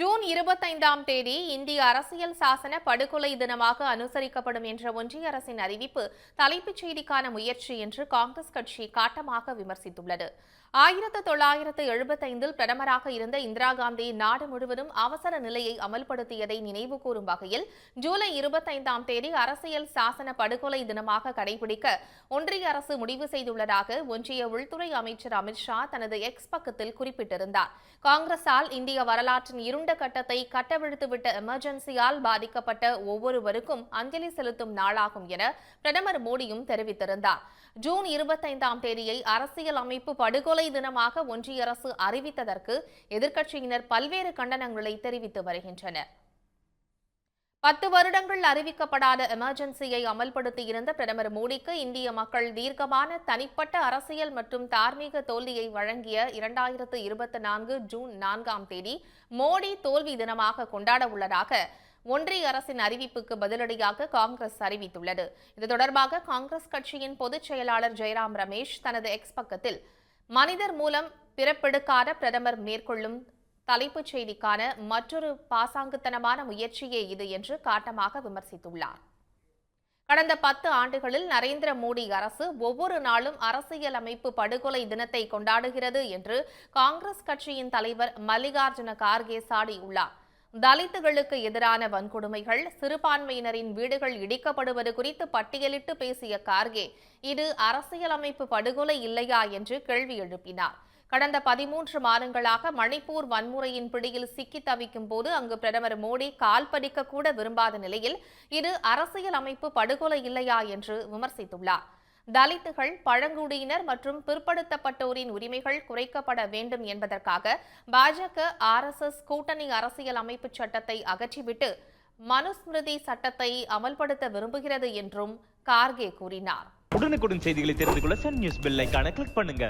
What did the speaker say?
June இருபத்தைந்தாம் தேதி இந்திய அரசியல் சாசன படுகொலை தினமாக அனுசரிக்கப்படும் என்ற ஒன்றிய அரசின் அறிவிப்பு தலைப்புச் செய்திக்கான முயற்சி என்று காங்கிரஸ் கட்சி காட்டமாக விமர்சித்துள்ளது. ஆயிரத்து தொள்ளாயிரத்து எழுபத்தைந்தில் பிரதமராக இருந்த இந்திரா காந்தி நாடு முழுவதும் அவசர நிலையை அமல்படுத்தியதை நினைவுகூரும் வகையில் ஜூலை இருபத்தைந்தாம் தேதி அரசியல் சாசன படுகொலை தினமாக கடைபிடிக்க ஒன்றிய அரசு முடிவு செய்துள்ளதாக ஒன்றிய உள்துறை அமைச்சர் அமித்ஷா தனது எக்ஸ் பக்கத்தில் குறிப்பிட்டிருந்தார். காங்கிரசால் இந்திய வரலாற்றின் இருண்ட கட்டத்தை கட்டவிழ்த்துவிட்ட எமர்ஜென்சியால் பாதிக்கப்பட்ட ஒவ்வொருவருக்கும் அஞ்சலி செலுத்தும் நாளாகும் என பிரதமர் மோடியும் தெரிவித்திருந்தார். ஜூன் இருபத்தைந்தாம் தேதியை அரசியல் அமைப்பு படுகொலை தினமாக ஒன்றிய அரசு அறிவித்ததற்கு எதிர்க்கட்சியினர் பல்வேறு கண்டனங்களை தெரிவித்து வருகின்றனர். பத்து வருடங்கள் அறிவிக்கப்படாத எமர்ஜென்சியை அமல்படுத்தியிருந்த பிரதமர் மோடிக்கு இந்திய மக்கள் தீர்க்கமான தனிப்பட்ட அரசியல் மற்றும் தார்மீக தோல்வியை வழங்கிய இரண்டாயிரத்து இருபத்தி நான்கு ஜூன் நான்காம் தேதி மோடி தோல்வி தினமாக கொண்டாட உள்ளதாக ஒன்றிய அரசின் அறிவிப்புக்கு பதிலடியாக காங்கிரஸ் அறிவித்துள்ளது. இது தொடர்பாக காங்கிரஸ் கட்சியின் பொதுச் செயலாளர் ஜெயராம் ரமேஷ் தனது எக்ஸ் பக்கத்தில் மனிதர் மூலம் பிறப்பெடுக்காத பிரதமர் மேற்கொள்ளும் தலைப்புச் செய்திக்கான மற்றொரு பாசாங்குத்தனமான முயற்சியே இது என்று காட்டமாக விமர்சித்துள்ளார். கடந்த பத்து ஆண்டுகளில் நரேந்திர மோடி அரசு ஒவ்வொரு நாளும் அரசியல் அமைப்பு படுகொலை தினத்தை கொண்டாடுகிறது என்று காங்கிரஸ் கட்சியின் தலைவர் மல்லிகார்ஜுன கார்கே சாடியுள்ளார். தலித்துகளுக்கு எதிரான வன்கொடுமைகள் சிறுபான்மையினரின் வீடுகள் இடிக்கப்படுவது குறித்து பட்டியலிட்டு பேசிய கார்கே இது அரசியலமைப்பு படுகொலை இல்லையா என்று கேள்வி எழுப்பினார். கடந்த பதிமூன்று மாதங்களாக மணிப்பூர் வன்முறையின் பிடியில் சிக்கி தவிக்கும் போது அங்கு பிரதமர் மோடி கால் பதிக்க கூட விரும்பாத நிலையில் இது அரசியல் அமைப்பு படுகொலை இல்லையா என்று விமர்சித்துள்ளார். தலித்துகள் பழங்குடியினர் மற்றும் பிற்படுத்தப்பட்டோரின் உரிமைகள் குறைக்கப்பட வேண்டும் என்பதற்காக பாஜக ஆர்எஸ்எஸ் கூட்டணி அரசியல் அமைப்பு சட்டத்தை அகற்றிவிட்டு மனுஸ்மிருதி சட்டத்தை அமல்படுத்த விரும்புகிறது என்றும் கார்கே கூறினார். உடனுக்குடன் செய்திகளை தெரிந்து கொள்ள சன் நியூஸ் பெல் கிளிக் பண்ணுங்க.